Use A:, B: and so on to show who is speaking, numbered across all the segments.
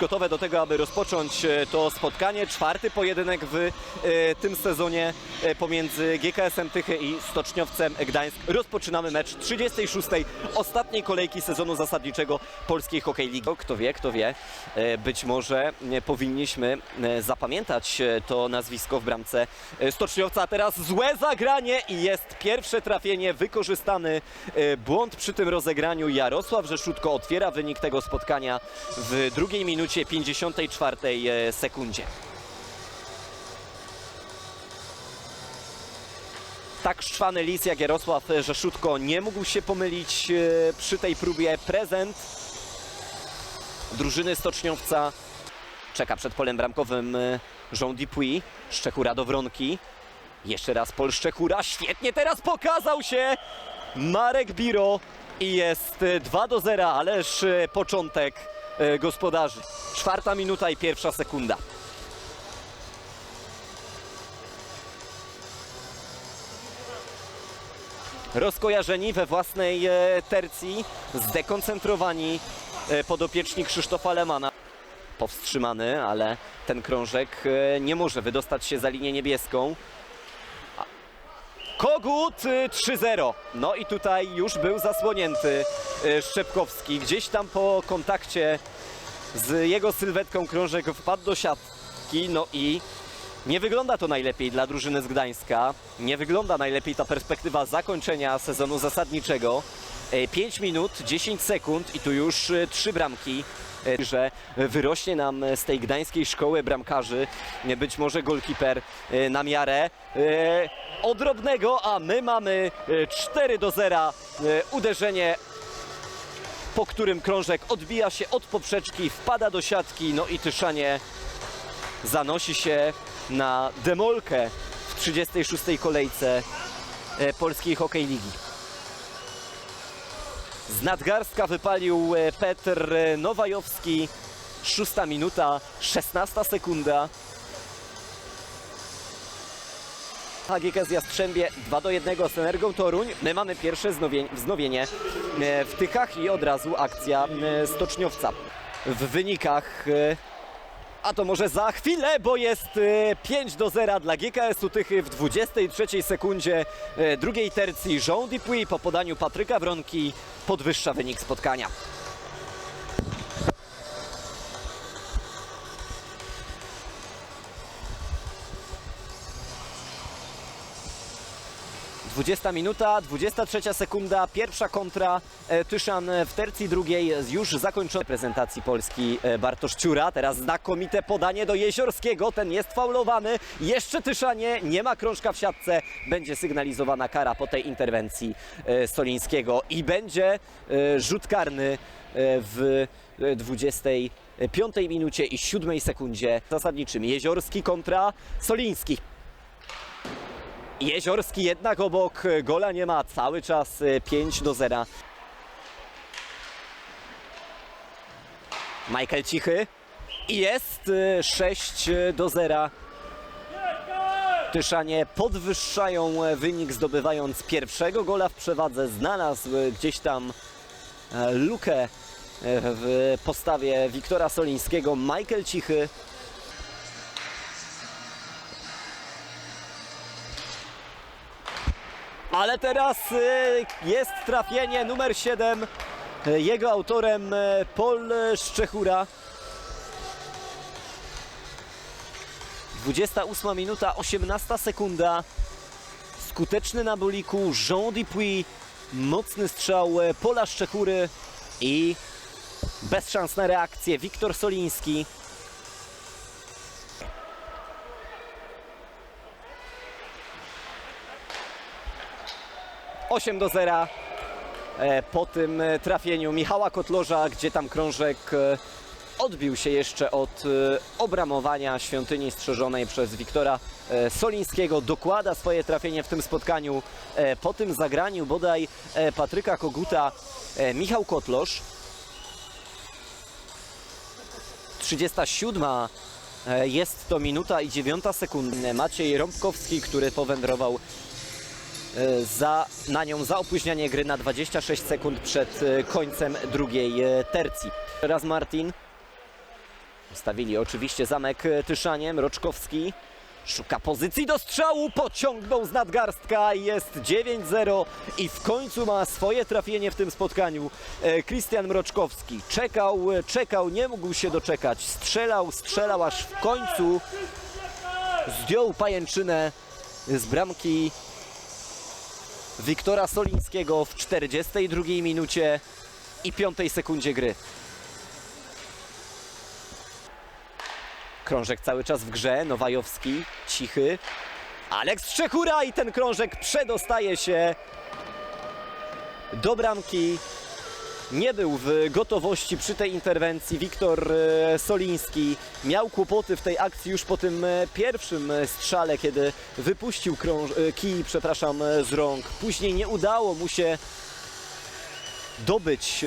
A: gotowe do tego, aby rozpocząć e, to spotkanie. Czwarty pojedynek w e, tym sezonie e, pomiędzy GKS-em Tychy i Stoczniowcem Gdańsk. Rozpoczynamy mecz 36. ostatniej kolejki sezonu zasadniczego Polskiej Hokej Ligi. Kto wie, kto wie, być może powinniśmy zapamiętać to nazwisko w bramce Stoczniowca. A teraz złe zagranie i jest pierwsze trafienie, wykorzystany błąd przy tym rozegraniu. Jarosław Rzeszutko otwiera wynik tego spotkania w drugiej minucie 54 e, sekundzie. Tak szczwany lis jak Jarosław Rzeszutko nie mógł się pomylić e, przy tej próbie. Prezent drużyny Stoczniowca czeka przed polem bramkowym e, Jean Dupuis. Szczechura do Wronki. Jeszcze raz Pol Szczechura. Świetnie teraz pokazał się Marek Biro. I jest e, 2 do 0, ależ początek gospodarzy. Czwarta minuta i pierwsza sekunda. rozkojarzeni we własnej e, tercji, zdekoncentrowani e, podopieczni Krzysztofa Lemana. Powstrzymany, ale ten krążek e, nie może wydostać się za linię niebieską. Kogut e, 3-0. No i tutaj już był zasłonięty e, Szczepkowski. Gdzieś tam po kontakcie z jego sylwetką krążek wpadł do siatki. No i nie wygląda to najlepiej dla drużyny z Gdańska. Nie wygląda najlepiej ta perspektywa zakończenia sezonu zasadniczego. 5 minut, 10 sekund i tu już e, trzy bramki. E, Że wyrośnie nam z tej gdańskiej szkoły bramkarzy e, być może golkiper e, na miarę odrobnego, a my mamy e, 4 do 0 e, uderzenie po którym krążek odbija się od poprzeczki, wpada do siatki, no i Tyszanie zanosi się na demolkę w 36. kolejce Polskiej Hokej Ligi. Z nadgarstka wypalił e, Petr e, Nowajowski. Szósta minuta, 16 sekunda. HGK z Jastrzębie 2 do 1 z Energią Toruń. My mamy pierwsze wznowienie, wznowienie w Tychach i od razu akcja e, Stoczniowca. W wynikach a to może za chwilę, bo jest e, 5 do 0 dla GKS-u Tychy w 23 sekundzie e, drugiej tercji. Jean Dupuis po podaniu Patryka Wronki podwyższa wynik spotkania. Dwudziesta minuta, 23 sekunda, pierwsza kontra e, Tyszan w tercji drugiej z już zakończonej prezentacji Polski e, Bartosz Ciura. Teraz znakomite podanie do Jeziorskiego, ten jest faulowany. Jeszcze Tyszanie, nie ma krążka w siatce, będzie sygnalizowana kara po tej interwencji e, Solińskiego i będzie e, rzut karny e, w e, 25 minucie i 7 sekundzie zasadniczym. Jeziorski kontra Soliński. Jeziorski jednak obok gola nie ma cały czas e, 5 do 0. Michael Cichy i jest e, 6 do 0. Tyszanie podwyższają e, wynik zdobywając pierwszego gola w przewadze. Znalazł e, gdzieś tam e, lukę e, w postawie Wiktora Solińskiego. Michael Cichy Ale teraz y, jest trafienie numer 7. Y, Jego autorem y, Paul Szczechura. 28 minuta, 18 sekunda. Skuteczny na boliku Jean Dupuis. Mocny strzał Pola Szczechury i bez szans na reakcję Wiktor Soliński. Osiem do 0 e, po tym e, trafieniu Michała Kotloża, gdzie tam krążek e, odbił się jeszcze od obramowania świątyni strzeżonej przez Wiktora Solińskiego. Dokłada swoje trafienie w tym spotkaniu. Po tym zagraniu bodaj Patryka Koguta Michał Kotloż. 37 e, jest to minuta i 9 sekunda. Maciej Rąbkowski, który powędrował za, na nią za opóźnianie gry na 26 sekund przed e, końcem drugiej e, tercji. Teraz Martin. Ustawili oczywiście zamek e, Tyszaniem, Roczkowski. Szuka pozycji do strzału, pociągnął z nadgarstka jest 9-0 i w końcu ma swoje trafienie w tym spotkaniu. E, Krystian Mroczkowski czekał, e, czekał, nie mógł się doczekać. Strzelał, strzelał, aż w końcu zdjął pajęczynę z bramki Wiktora Solińskiego w 42 minucie i 5 sekundzie gry. Krążek cały czas w grze, Nowajowski, cichy. Aleks Strzechura i ten krążek przedostaje się do bramki. Nie był w gotowości przy tej interwencji. Wiktor e, Soliński miał kłopoty w tej akcji już po tym e, pierwszym e, strzale, kiedy wypuścił krąż, kij, przepraszam, z rąk. Później nie udało mu się dobyć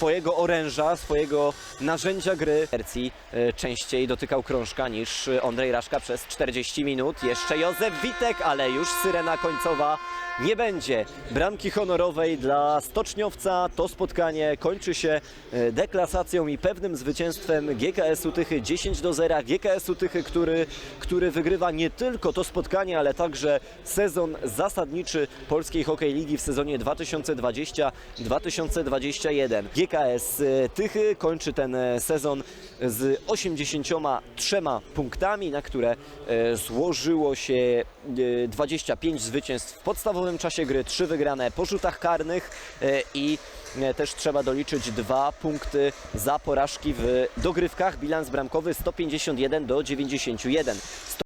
A: swojego oręża, swojego narzędzia gry. Tercji e, częściej dotykał krążka niż Ondrej Raszka przez 40 minut. Jeszcze Józef Witek, ale już syrena końcowa nie będzie. Bramki honorowej dla Stoczniowca. To spotkanie kończy się e, deklasacją i pewnym zwycięstwem GKS-u Tychy 10 do 0. GKS-u Tychy, który, który wygrywa nie tylko to spotkanie, ale także sezon zasadniczy Polskiej Hokej Ligi w sezonie 2020-2021. GKS e, Tychy kończy ten e, sezon z 83 punktami, na które złożyło się e, 25 zwycięstw w podstawowym czasie gry, 3 wygrane po rzutach karnych e, i e, też trzeba doliczyć dwa punkty za porażki w dogrywkach. Bilans bramkowy 151 do 91.